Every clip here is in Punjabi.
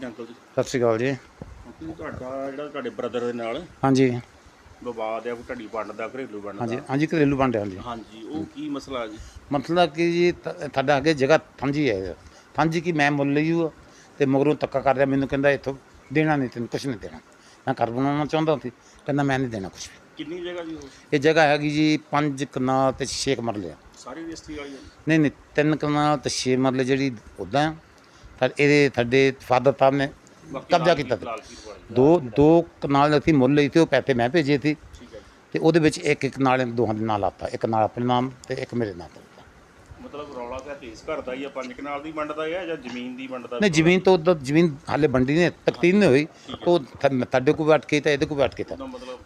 ਸ਼੍ਰੀ ਅਕਾਲ ਜੀ। ਸਤਿ ਸ਼੍ਰੀ ਅਕਾਲ ਜੀ। ਤੁਹਾਡਾ ਜਿਹੜਾ ਤੁਹਾਡੇ ਬ੍ਰਦਰ ਦੇ ਨਾਲ ਹਾਂਜੀ। ਵਿਵਾਦ ਆ ਕੋਈ ਢੱਡੀ ਵੰਡ ਦਾ ਘਰੇਲੂ ਵੰਡ ਹਾਂਜੀ ਦਾ। ਹਾਂਜੀ ਘਰੇਲੂ ਭਾਂਡੇ ਹਾਂਜੀ। ਹਾਂਜੀ ਉਹ ਕੀ ਮਸਲਾ ਜੀ? ਮਤਲਬ ਕਿ ਜੀ ਤੁਹਾਡਾ ਅੱਗੇ ਜਗ੍ਹਾ ਥੰਜੀ ਹੈ। ਥੰਜੀ ਕੀ ਮੈਂ ਮੁੱਲ ਲਈ ਉਹ ਤੇ ਮਗਰੋਂ ਤੱਕਾ ਕਰ ਰਿਹਾ ਮੈਨੂੰ ਕਹਿੰਦਾ ਇੱਥੋਂ ਦੇਣਾ ਨਹੀਂ ਤੈਨੂੰ ਕੁਝ ਨਹੀਂ ਦੇਣਾ। ਮੈਂ ਘਰ ਬਣਾਉਣਾ ਚਾਹੁੰਦਾ ਸੀ ਕਹਿੰਦਾ ਮੈਂ ਨਹੀਂ ਦੇਣਾ ਵੀ। ਕਿੰਨੀ ਜਗ੍ਹਾ ਜੀ ਉਹ? ਇਹ ਜਗ੍ਹਾ ਹੈਗੀ ਜੀ ਪੰਜ ਕਨਾਲ ਤੇ 6 ਮਰਲੇ ਆ। ਸਾਰੀ ਰਜਿਸਟਰੀ ਵਾਲੀ ਹੈ? ਨਹੀਂ ਨਹੀਂ ਤਿੰਨ ਕਨਾਲ ਤੇ 6 ਮਰਲੇ ਜਿਹੜੀ ਉਦਾਂ ਤਾਂ ਇਹਦੇ ਸਾਡੇ ਫਾਦਰ ਸਾਹਿਬ ਨੇ ਕਬਜ਼ਾ ਕੀਤਾ ਵਾਲੀ ਦੋ। ਦੋ ਕਨਾਲ ਅਸੀਂ ਮੁੱਲ ਲਈ ਤੇ ਉਹ ਪੈਸੇ ਮੈਂ ਭੇਜੇ ਸੀ। ਤੇ ਉਹਦੇ ਵਿੱਚ ਇੱਕ ਇੱਕ ਨਾਲ ਦੋਹਾਂ ਦੇ ਨਾਲ ਆਤਾ ਇੱਕ ਨਾਲ ਆਪਣੇ ਨਾਮ ਤੇ ਇੱਕ ਮੇਰੇ ਨਾਮ ਤੇ ਮਤਲਬ ਰੌਲਾ ਤਾਂ ਕੇਸ ਘਰ ਦਾ ਹੀ ਆ ਪੰਜ ਕਨਾਲ ਦੀ ਵੰਡ ਦਾ ਹੈ ਜਾਂ ਜ਼ਮੀਨ ਦੀ ਵੰਡ ਦਾ? ਨਹੀਂ ਜ਼ਮੀਨ ਤੋਂ ਉੱਧਰ ਜ਼ਮੀਨ ਹਾਲੇ ਬੰਡੀ ਨੇ ਤਕਦੀਮ ਨਹੀਂ ਹੋਈ। ਉਹ ਤੁਹਾਡੇ ਕੋਲ ਬੈਠ ਕੇ ਤਾਂ ਇਹਦੇ ਕੋਲ ਬੈਠ ਕੇ ਤਾਂ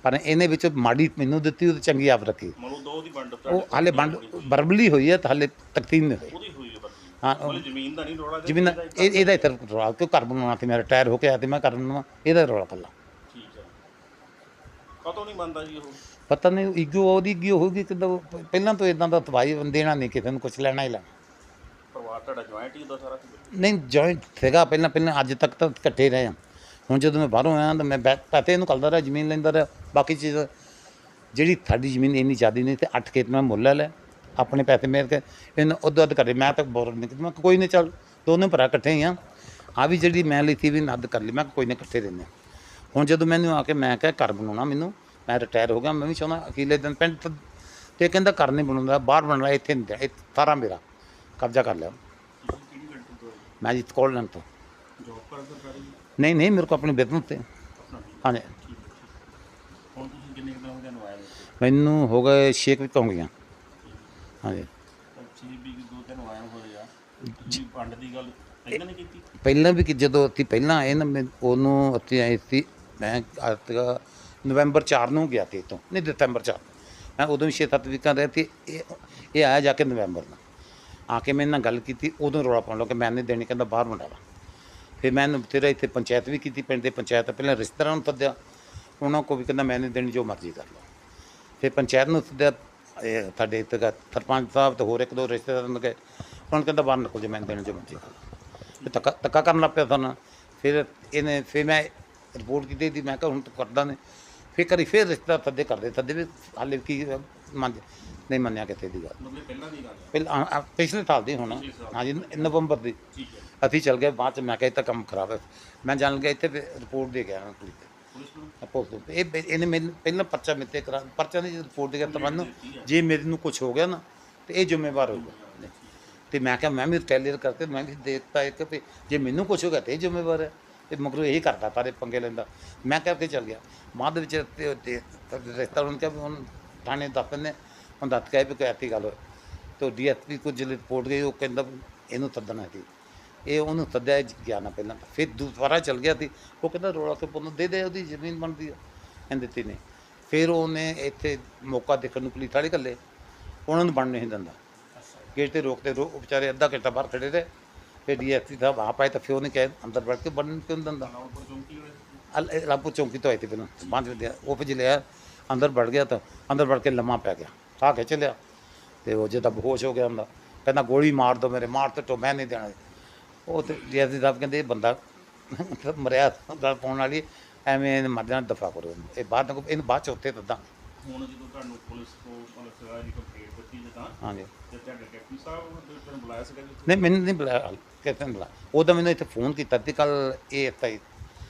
ਪਰ ਇਹਨੇ ਵਿੱਚ ਮਾੜੀ ਮੈਨੂੰ ਦਿੱਤੀ ਉਹ ਚੰਗੀ ਆਪ ਰੱਖੀ। ਮਨੋ ਦੋ ਦੀ ਵੰਡ ਉਹ ਹਾਲੇ ਬੰਡ ਬਰਬਲੀ ਹੋਈ ਹੈ ਤਾਂ ਹਾਲੇ ਤਕਦੀਮ ਨਹੀਂ ਹੋਈ। ਹੈ। ਜ਼ਮੀਨ ਦਾ ਨਹੀਂ ਰੌਲਾ ਜ਼ਮੀਨ ਇਹ ਇਹਦਾ ਇਤਰ ਰੌਲਾ ਕਿਉਂ ਘਰ ਬਣਾਉਣਾ ਤੇ ਮੈਂ ਰਿਟਾਇਰ ਹੋ ਕੇ ਆਇਆ ਤੇ ਮੈਂ ਘਰ ਬਣਾਉਣਾ? ਇਹਦਾ ਰੌਲਾ ਕੱਲਾ ਠੀਕ ਹੈ। ਕਦੋਂ ਨਹੀਂ ਮੰਨਦਾ ਜੀ ਉਹ? ਪਤਾ ਨਹੀਂ ਈਗੋ ਉਹਦੀ ਈਗੋ ਹੋਊਗੀ ਕਿਦਾਂ ਪਹਿਲਾਂ ਤੋਂ ਇਦਾਂ ਦਾ ਤਵਾਈ ਦੇਣਾ ਨਹੀਂ ਕਿਸੇ ਨੂੰ ਕੁਝ ਲੈਣਾ ਹੀ ਲੈਣਾ। ਪਰਿਵਾਰ ਤੁਹਾਡਾ ਜੁਆਇੰਟ ਹੀ ਹੁੰਦਾ ਸਾਰਾ ਨਹੀਂ ਜੁਆਇੰਟ ਸੀਗਾ ਪਹਿਲਾਂ ਪਹਿਲਾਂ ਅੱਜ ਤੱਕ ਤਾਂ ਇਕੱਠੇ ਰਹੇ ਹਾਂ। ਹੁਣ ਜਦੋਂ ਮੈਂ ਬਾਹਰੋਂ ਆਇਆ ਤਾਂ ਮੈਂ ਬੈ- ਪੈਸੇ ਇਹਨੂੰ ਕੱਲਦਾ ਰਿਹਾ ਜ਼ਮੀਨ ਲੈਂਦਾ ਰਿਹਾ। ਬਾਕੀ ਚੀਜ਼ ਜਿਹੜੀ ਸਾਡੀ ਜ਼ਮੀਨ ਇੰਨੀ ਜ਼ਿਆਦੀ ਨਹੀਂ ਤੇ ਅੱਠ ਖੇਤ ਮੈਂ ਮੁੱਲ ਲੈ ਲਿਆ। ਆਪਣੇ ਪੈਸੇ ਮੇਰ ਕੇ ਇਹਨੂੰ ਉਦੋਂ ਅੱਧ ਕਰੇ ਮੈਂ ਤਾਂ ਬੋਰ ਨਹੀਂ ਮੈਂ ਕਿਹਾ ਕੋਈ ਨਹੀਂ ਚੱਲ ਦੋਨੇ ਭਰਾ ਇਕੱਠੇ ਹੀ ਆ। ਆ ਵੀ ਜਿਹੜੀ ਮੈਂ ਲਈ ਸੀ ਵੀ ਨੱਦ ਕਰ ਲਈ। ਮੈਂ ਕਿਹਾ ਕੋਈ ਨਹੀਂ ਇਕੱਠੇ ਰਹਿੰਦੇ। ਹੁਣ ਜਦੋਂ ਮੈਨੂੰ ਆ ਕੇ ਮੈਂ ਕਿਹਾ ਘਰ ਬਣਾਉਣਾ ਮੈਨੂੰ ਮੈਂ ਰਿਟਾਇਰ ਹੋ ਗਿਆ। ਮੈਂ ਵੀ ਚਾਹੁੰਦਾ ਅਕੀਲੇ ਦਿਨ ਪਿੰਡ ਤੋਂ- ਤੇ ਕਹਿੰਦਾ ਘਰ ਨਹੀਂ ਬਣਾਉਂਦਾ ਬਾਹਰ ਬਣਨਾ ਇੱਥੇ ਨਹੀਂ ਇਹ ਸਾਰਾ ਮੇਰਾ। ਕਬਜ਼ਾ ਕਰ ਲਿਆ। ਤੋਂ ਮੈਂ ਜੀ ਸਕਾਲੈਂਡ ਤੋਂ। ਜੌਬ ਕਰਦੇ ਨਹੀਂ ਨਹੀਂ ਮੇਰੇ ਕੋ ਆਪਣੇ ਬਿਜ਼ਨਸ ਤੇ। ਹਾਂਜੀ। ਠੀਕ ਹੈ, ਠੀਕ ਹੈ। ਹੁਣ ਤੁਸੀਂ ਕਿੰਨੇ ਕੁ ਦਿਨ ਹੋ ਗਏ ਨੂੰ ਆਏ ਹੋ ਮੈਨੂੰ ਹੋ ਗਏ 6 ਵੀਕ ਹੋ ਗਈਆਂ ਹਾਂਜੀ। ਅੱਛੀ ਵੀ ਦੋ ਤਿੰਨ ਆਏ ਹੋਏ ਆ ਜੀ ਵੰਡ ਦੀ ਗੱਲ ਪਹਿਲਾਂ ਨਹੀਂ ਕੀਤੀ ਪਹਿਲਾਂ ਵੀ ਕਿ ਜਦੋਂ ਅਸੀਂ ਪਹਿਲਾਂ ਆਏ ਨਾ, ਮੈਂ ਉਹਨੂੰ ਅਸੀਂ ਆਏ ਸੀ, ਮੈਂ ਅੱਜ ਨਵੰਬਰ 4 ਨੂੰ ਗਿਆ ਸੀ ਇੱਥੋਂ, ਨਹੀਂ ਦਸੰਬਰ 4 ਮੈਂ ਉਦੋਂ ਵੀ 6-7 ਵੀਕਾਂ ਰਹੇ ਸੀ, ਇਹ ਇਹ ਆਇਆ ਜਾ ਕੇ ਨਵੰਬਰ ਨੂੰ। ਆ ਕੇ ਮੇਰੇ ਨਾਲ ਗੱਲ ਕੀਤੀ, ਉਦੋਂ ਰੌਲਾ ਪਾਉਣ ਲੱਗਾ, ਮੈਂ ਨਹੀਂ ਦੇਣੀ, ਕਹਿੰਦਾ ਬਾਹਰ ਮੰਡਾ ਲਾ ਫਿਰ ਮੈਂ ਇਹਨੂੰ ਤੇਰਾ ਇੱਥੇ ਪੰਚਾਇਤ ਵੀ ਕੀਤੀ, ਪਿੰਡ ਦੇ ਪੰਚਾਇਤ, ਪਹਿਲਾਂ ਰਿਸ਼ਤੇਦਾਰਾਂ ਨੂੰ ਸੱਦਿਆ। ਉਹਨਾਂ ਕੋ ਵੀ ਕਹਿੰਦਾ ਮੈਂ ਨਹੀਂ ਦੇਣੀ, ਜੋ ਮਰਜ਼ੀ ਕਰ ਲਓ। ਫਿਰ ਪੰਚਾਇਤ ਨੂੰ ਸੱਦਿਆ ਇਹ ਸਾਡੇ ਇੱਥੇ ਦਾ ਸਰਪੰਚ ਸਾਹਿਬ ਤੇ ਹੋਰ ਇੱਕ ਦੋ ਰਿਸ਼ਤੇਦਾਰ ਨੂੰ ਗਏ। ਉਹਨਾਂ ਕਹਿੰਦਾ ਬਾਹਰ ਨਿਕਲ ਜਾ ਮੈਂ ਦੇਣੀ ਲਓ ਫਿਰ ਧੱਕਾ ਧੱਕਾ ਕਰਨ ਲੱਗ ਪਿਆ ਸਾਨੂੰ। ਫਿਰ ਇਹਨੇ ਫਿਰ ਮੈਂ ਰਿਪੋਰਟ ਕੀਤੀ ਦੀ ਮੈਂ ਕਿਹਾ ਹੁਣ ਤੂੰ ਕਰਦਾ ਨੇ। ਫਿਰ ਕਰੀ ਫਿਰ ਰਿਸ਼ਤਾ ਸੱਦੇ ਕਰਦੇ ਸੱਦੇ ਵੀ ਹਾਲੇ ਕੀ ਮੰਨ ਨਹੀਂ ਮੰਨਿਆ ਕਿਸੇ ਦੀ ਗੱਲ। ਮਤਲਬ ਪਹਿਲਾਂ ਦੀ ਗੱਲ ਪਹਿਲਾਂ ਪਿਛਲੇ ਸਾਲ ਦੀ ਹੁਣ। ਹਾਂਜੀ ਨਵੰਬਰ ਦੀ। ਠੀਕ ਹੈ। ਅਸੀਂ ਚੱਲ ਗਏ ਬਾਅਦ ਚ ਮੈਂ ਕਿਹਾ ਇਹ ਤਾਂ ਕੰਮ ਖਰਾਬ ਹੈ। ਮੈਂ ਜਾਣ ਗਿਆ ਇੱਥੇ ਰਿਪੋਰਟ ਦੇ ਗਿਆ ਪੁਲਿਸ ਤੇ। ਆਪੋ ਇਹ ਇਹਨੇ ਮੈਨੂੰ ਪਹਿਲਾਂ ਪਰਚਾ ਮਿੱਤੇ ਕਰਾ ਪਰਚਾ ਨਹੀਂ ਰਿਪੋਰਟ ਦੇ ਗਿਆ ਤਾਂ ਮੈਨੂੰ ਜੇ ਮੇਰੇ ਨੂੰ ਕੁਝ ਹੋ ਗਿਆ ਨਾ ਤੇ ਇਹ ਜ਼ਿੰਮੇਵਾਰ ਹੋਊਗਾ। ਤੇ ਮੈਂ ਕਿਹਾ ਮੈਂ ਵੀ ਟੈਲੀਅਰ ਕਰਕੇ ਮੈਂ ਵੀ ਦੇਖਤਾ ਇੱਕ ਵੀ ਜੇ ਮੈਨੂੰ ਕੁਝ ਹੋ ਗਿਆ ਤੇ ਇਹ ਜ਼ਿੰਮੇਵਾਰ ਹੈ। ਤੇ ਮਗਰੋਂ ਇਹ ਕਰਦਾ ਸਾਰੇ ਪੰਗੇ ਲੈਂਦਾ। ਮੈਂ ਕਰਕੇ ਚੱਲ ਗਿਆ। ਬਾਅਦ ਵਿੱਚ ਤੇ ਤੇ ਰਿਸ਼ਤਾ ਉਹਨਾਂ ਕਿਹਾ ਵੀ ਹੁਣ ਥਾਣੇ ਦੱਸ ਨੇ ਹੁਣ ਦੱਸ ਕੇ ਵੀ ਕੋਈ ਐਸੀ ਗੱਲ ਹੋਏ। ਤੇ ਡੀਐਸਪੀ ਕੋਲ ਜਿਹੜੀ ਰਿਪੋਰਟ ਗਈ ਉਹ ਕਹਿੰਦਾ ਇਹਨੂੰ ਸੱਦਣਾ ਸੀ ਇਹ ਉਹਨੂੰ ਸੱਦਿਆ ਗਿਆ ਨਾ ਪਹਿਲਾਂ। ਫਿਰ ਦੁਬਾਰਾ ਚੱਲ ਗਿਆ ਸੀ। ਉਹ ਕਹਿੰਦਾ ਰੋਲਾ ਕੇ ਪੁੱਤ ਦੇ ਦੇ ਉਹਦੀ ਜ਼ਮੀਨ ਬਣਦੀ ਆ। ਇਹਨੇ ਦਿੱਤੀ ਨੇ। ਫਿਰ ਉਹਨੇ ਇੱਥੇ ਮੌਕਾ ਦੇਖਣ ਨੂੰ ਪੁਲਿਸ ਵਾਲੇ ਕੱਲੇ ਉਹਨਾਂ ਨੂੰ ਬਣ ਨਹੀਂ ਦਿੰਦਾ। ਗੇਟ ਤੇ ਰੋਕਦੇ ਰੋ ਵਿਚਾਰੇ ਅੱਧਾ ਘੰਟਾ ਬਾਹਰ ਖੜੇ ਰਹੇ। ਫਿਰ ਡੀਐਸਪੀ ਸਾਹਿਬ ਆ ਪਾਏ ਤਾਂ ਫਿਰ ਉਹਨੇ ਕਿਹਾ ਅੰਦਰ ਵੜ ਕੇ ਬਣਨ ਕਿਉਂ ਦਿੰਦਾ? ਨਾਉਪੁਰ ਚੌਂਕੀ ਤੋਂ ਆਏ ਤੇ ਪਹਿਲਾਂ। ਬਾਂਝ ਵਿਦਿਆ ਉਹ ਫਿਰ ਲਿਆ। ਅੰਦਰ ਵੜ ਗਿਆ ਤਾਂ ਅੰਦਰ ਵੜ ਕੇ ਲੰਮਾ ਪੈ ਗਿਆ। ਸਾਹ ਖਿੱਚ ਲਿਆ। ਤੇ ਉਹ ਜਿਹਦਾ ਬੇਹੋਸ਼ ਹੋ ਗਿਆ ਹੁੰਦਾ। ਕਹਿੰਦਾ ਗੋਲੀ ਮਾਰ ਦੋ ਮੇਰੇ ਮਾਰ ਤੇ ਟੋ ਮੈਂ ਨਹੀਂ ਦੇਣਾ। ਉਹ ਤੇ ਡੀਐਸਪੀ ਸਾਹਿਬ ਕਹਿੰਦੇ ਇਹ ਬੰਦਾ ਮਰਿਆ ਗੱਲ ਪਾਉਣ ਵਾਲੀ ਐਵੇਂ ਇਹਨੇ ਮਰ ਜਾਣਾ ਦਫਾ ਕਰੋ ਇਹਨੂੰ। ਇਹ ਬਾਅਦ ਨੂੰ ਇਹਨੂੰ ਬਾਅਦ ਚ ਉੱਥੇ ਦੱਦਾਂ ਹੁਣ ਜਦੋਂ ਤੁਹਾਨੂੰ ਪੁਲਿਸ ਤੋਂ ਸਜ਼ਾ ਦੀ ਕੰਪਲੇਂਟ ਦਿੱਤੀ ਜਦਾਂ ਹਾਂਜੀ। ਤੇ ਤੁਹਾਡੇ ਡਿਪਟੀ ਸਾਹਿਬ ਨੇ ਤੁਹਾਨੂੰ ਬੁਲਾਇਆ ਸੀਗਾ ਜੀ ਨਹੀਂ ਮੈਨੂੰ ਨਹੀਂ ਬੁਲਾਇਆ ਕਿਸੇ ਨੇ ਬੁਲਾਇਆ। ਉਹਦਾ ਮੈਨੂੰ ਇੱਥੇ ਫੋਨ ਕੀਤਾ ਸੀ ਕੱਲ ਇਹ ਇੱਥੇ ਹੀ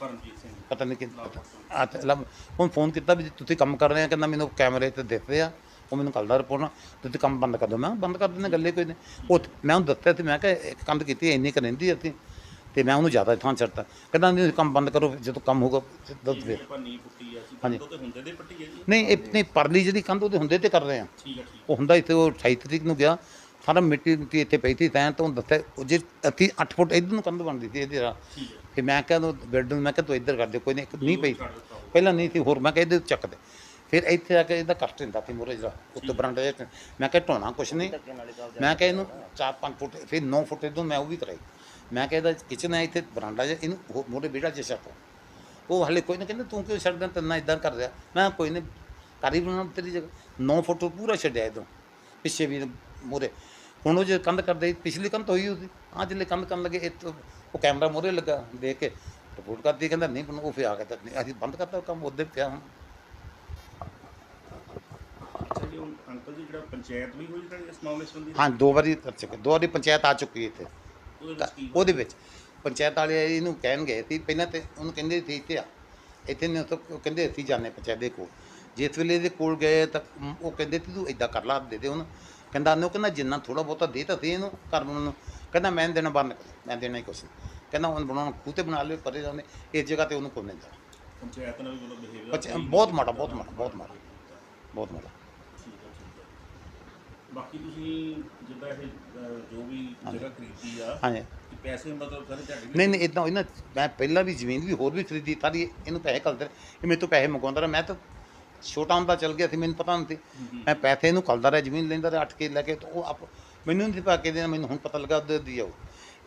ਪਰਮਜੀਤ ਸਿੰਘ। ਪਤਾ ਨਹੀਂ ਕਿ ਆ ਤੇ। ਲੰਮ- ਹੁਣ ਫੋਨ ਕੀਤਾ ਵੀ ਤੁਸੀਂ ਕੰਮ ਕਰ ਰਹੇ ਆ ਕਹਿੰਦਾ ਮੈਨੂੰ ਕੈਮਰੇ ਤੇ ਦਿਖਦੇ ਆ। ਉਹ ਮੈਨੂੰ ਕੱਲ ਦਾ ਰਿਪੋਰਟ ਤੁਸੀਂ ਕੰਮ ਬੰਦ ਕਰ ਦਿਓ ਮੈਂ ਕਿਹਾ ਬੰਦ ਕਰ ਦਿੰਦੇ ਗੱਲੇ ਕੋਈ ਨਹੀਂ। ਉਹ ਮੈਂ ਉਹਨੂੰ ਦੱਸਿਆ ਸੀ ਮੈਂ ਕਿਹਾ ਇੱਕ ਕੰਧ ਕੀਤੀ ਇੰਨੀ ਕੁ ਰਹਿੰਦੀ ਅਸੀਂ ਤੇ ਮੈਂ ਉਹਨੂੰ ਜ਼ਿਆਦਾ ਥਾਂ ਛੱਡਤਾ ਕਹਿੰਦਾ ਨਹੀਂ ਕੰਮ ਬੰਦ ਕਰੋ ਜਦੋਂ ਕੰਮ ਹੋਊਗਾ ਦੁੱਧ ਫੇਰ ਆਪਾਂ ਨੀ ਪੁੱਟੀ ਆ ਸੀ ਕੰਦੋਂ ਤੇ ਹੁੰਦੇ ਦੇ ਪੱਟੀ ਹੈ ਜੀ? ਨਹੀਂ ਇਹ ਨਹੀਂ ਪਰਲੀ ਜਿਹੜੀ ਕੰਧ ਉਹਦੇ ਹੁੰਦੇ ਤੇ ਕਰ ਰਹੇ ਆ। ਠੀਕ ਹੈ ਠੀਕ ਉਹ ਹੁੰਦਾ ਇੱਥੇ ਉਹ 28 ਤਰੀਕ ਨੂੰ ਗਿਆ। ਸਾਰਾ ਮਿੱਟੀ ਮਿੱਟੀ ਇੱਥੇ ਪਈ ਸੀ ਤੈਂ ਤੋਂ ਦੱਸਿਆ ਉਹ ਜੇ ਅੱਤੀ 8 ਫੁੱਟ ਇੱਧਰ ਨੂੰ ਕੰਧ ਬਣਦੀ ਸੀ ਇਹਦੇ ਨਾਲ। ਠੀਕ ਹੈ ਫਿਰ ਮੈਂ ਕਿਹਾ ਤੂੰ ਬੈੱਡ ਨੂੰ ਮੈਂ ਕਿਹਾ ਤੂੰ ਇੱਧਰ ਕਰ ਦੇ ਕੋਈ ਨਹੀਂ ਇੱਕ ਨਹੀਂ ਪਈ। ਪਹਿਲਾਂ ਨਹੀਂ ਸੀ ਹੋਰ ਮੈਂ ਕਿਹਾ ਇਹਦੇ ਚੱਕ ਦੇ। ਫਿਰ ਇੱਥੇ ਆ ਕੇ ਇਹਦਾ ਕਸ਼ਟ ਹੁੰਦਾ ਸੀ ਮੂਹਰੇ ਜਿਹੜਾ ਉੱਤੇ ਬਰਾਂਡਾ ਤੇ ਮੈਂ ਕਿਹਾ ਢੋਣਾ ਕੁਛ ਨਹੀਂ। ਮੈਂ ਕਿਹਾ ਇਹਨੂੰ 4-5 ਫੁੱਟ ਫਿਰ 9 ਫੁੱਟ ਇਦੋਂ ਮੈਂ ਉਹ ਵੀ ਕਰਾਈ। ਮੈਂ ਕਿਹਾ ਇਹਦਾ ਕਿਚਨ ਹੈ ਇੱਥੇ ਬਰਾਂਡਾ ਜਿਹਾ ਇਹਨੂੰ ਮੂਹਰੇ ਵਿਹੜਾ ਜਿਹਾ ਛੱਡ ਉਹ ਹਲੇ ਕੋਈ ਨਾ ਕਹਿੰਦਾ ਤੂੰ ਕਿਉਂ ਛੱਡਦਾ ਤੰਨਾ ਇਦਾਂ ਕਰ ਰਿਹਾ। ਮੈਂ ਕੋਈ ਨਹੀਂ ਕਰ ਬਣਾ ਤੇਰੀ ਜਗ੍ਹਾ। 9 ਫੁੱਟ ਪੂਰਾ ਛੱਡਿਆ ਇਦੋਂ ਪਿੱਛੇ ਵੀ ਮੂਹਰੇ। ਹੁਣ ਉਹ ਜੇ ਕੰਧ ਕਰਦੇ ਪਿਛਲੀ ਕੰਧ ਹੋਈ ਉਹਦੀ ਆ ਜਿਹੜੇ ਕੰਧ ਕਰਨ ਲੱਗੇ ਉਹ ਕੈਮਰਾ ਮੋਰੇ ਲੱਗਾ ਦੇਖ ਕੇ ਰਿਪੋਰਟ ਕਰਦੀ ਕਹਿੰਦਾ ਨਹੀਂ ਉਹ ਫਿਰ ਆ ਤਾਂ ਨਹੀਂ, ਅਸੀਂ ਬੰਦ ਕਰਤਾ ਕੰਮ ਉਹਦੇ ਪਿਆ ਹੁਣ ਅੱਛਾ ਜੀ ਹੁਣ ਅੰਕਲ ਜੀ ਜਿਹੜਾ ਪੰਚਾਇਤ ਵੀ ਹੋਈ ਜਿਹੜੀ ਇਸ ਮਾਮਲੇ ਸੰਬੰਧੀ? ਹਾਂ ਦੋ ਵਾਰੀ ਕਰ ਚੁੱਕੇ ਦੋ ਵਾਰੀ ਪੰਚਾਇਤ ਆ ਚੁੱਕੀ ਹੈ ਇੱਥੇ। ਉਹਦੇ ਵਿੱਚ ਕੀ ਉਹਦੇ ਵਿੱਚ ਪੰਚਾਇਤ ਵਾਲੇ ਇਹਨੂੰ ਕਹਿਣ ਗਏ ਸੀ ਪਹਿਲਾਂ ਤੇ ਉਹਨੂੰ ਕਹਿੰਦੇ ਸੀ ਇੱਥੇ ਆ। ਇੱਥੇ ਨੇ ਤਾਂ ਉਹ ਕਹਿੰਦੇ ਅਸੀਂ ਜਾਂਦੇ ਪੰਚਾਇਤ ਦੇ ਕੋਲ। ਜਿਸ ਵੇਲੇ ਇਹਦੇ ਕੋਲ ਗਏ ਤਾਂ ਮ, ਉਹ ਕਹਿੰਦੇ ਸੀ ਤੂੰ ਇਦਾਂ ਕਰ ਲਾ ਦੇ ਦੇ ਉਹਨੂੰ। ਕਹਿੰਦਾ ਉਹਨੂੰ ਕਹਿੰਦਾ ਜਿੰਨਾ ਥੋੜਾ ਬਹੁਤਾ ਦੇ ਤਾਂ ਦੇ ਇਹਨੂੰ ਘਰ ਬਣਾਉਣ ਨੂੰ। ਕਹਿੰਦਾ ਮੈਂ ਨੀ ਦੇਣਾ ਬੰਦ ਕਰ ਮੈਂ ਦੇਣਾ ਹੀ ਕੁਛ ਨਹੀਂ ਕਹਿੰਦਾ ਉਹਨੂੰ ਬਣਾਉਣ ਖੂਹ ਤੇ ਬਣਾ ਲਿਓ ਪਰੇ ਜਾਂਦੇ ਇਸ ਜਗ੍ਹਾ ਤੇ ਉਹਨੂੰ ਕੋਈ ਨਹੀਂ ਦੇਣਾ ਪੰਚਾਇਤ ਨਾਲ ਵੀ ਮਤਲਬ ਬਿਹੇਵੀਅਰ ਬੱਚੇ ਬਹੁਤ ਮਾੜਾ ਬਹੁਤ ਮਾੜਾ ਬਹੁਤ ਮਾੜਾ। ਬਹੁਤ ਮਾੜਾ। ਬਾਕੀ ਤੁਸੀਂ ਜਿੱਦਾਂ ਇਹ ਅਹ, ਜੋ ਵੀ ਜਗ੍ਹਾ ਖਰੀਦੀ ਆ ਹਾਂਜੀ। ਕਿ ਪੈਸੇ ਮਤਲਬ ਸਾਰੇ ਤੁਹਾਡੇ ਵੀ ਨਹੀਂ ਨਹੀਂ ਇਦਾਂ ਹੋਈ ਨਾ ਮੈਂ ਪਹਿਲਾਂ ਵੀ ਜ਼ਮੀਨ ਵੀ ਹੋਰ ਵੀ ਖਰੀਦੀ ਸਾਰੀ ਇਹਨੂੰ ਪੈਸੇ ਰਹੇ। ਇਹ ਮੇਰੇ ਤੋਂ ਪੈਸੇ ਮੰਗਵਾਉਂਦਾ ਰਿਹਾ। ਮੈਂ ਤਾਂ ਛੋਟਾ ਹੁੰਦਾ ਚੱਲ ਗਿਆ ਸੀ ਮੈਨੂੰ ਪਤਾ ਨਹੀਂ ਸੀ। ਮੈਂ ਪੈਸੇ ਇਹਨੂੰ ਘੱਲਦਾ ਰਿਹਾ ਜ਼ਮੀਨ ਲੈਂਦਾ ਰਿਹਾ ਅੱਟ ਕੇ ਲੈ ਕੇ ਤੇ ਉਹ ਆਪ ਮੈਨੂੰ ਨਹੀਂ ਪਾ ਕੇ ਦੇਣਾ ਮੈਨੂੰ ਹੁਣ ਪਤਾ ਲੱਗਾ ਉਹਦੇ ਦੀ ਆਉ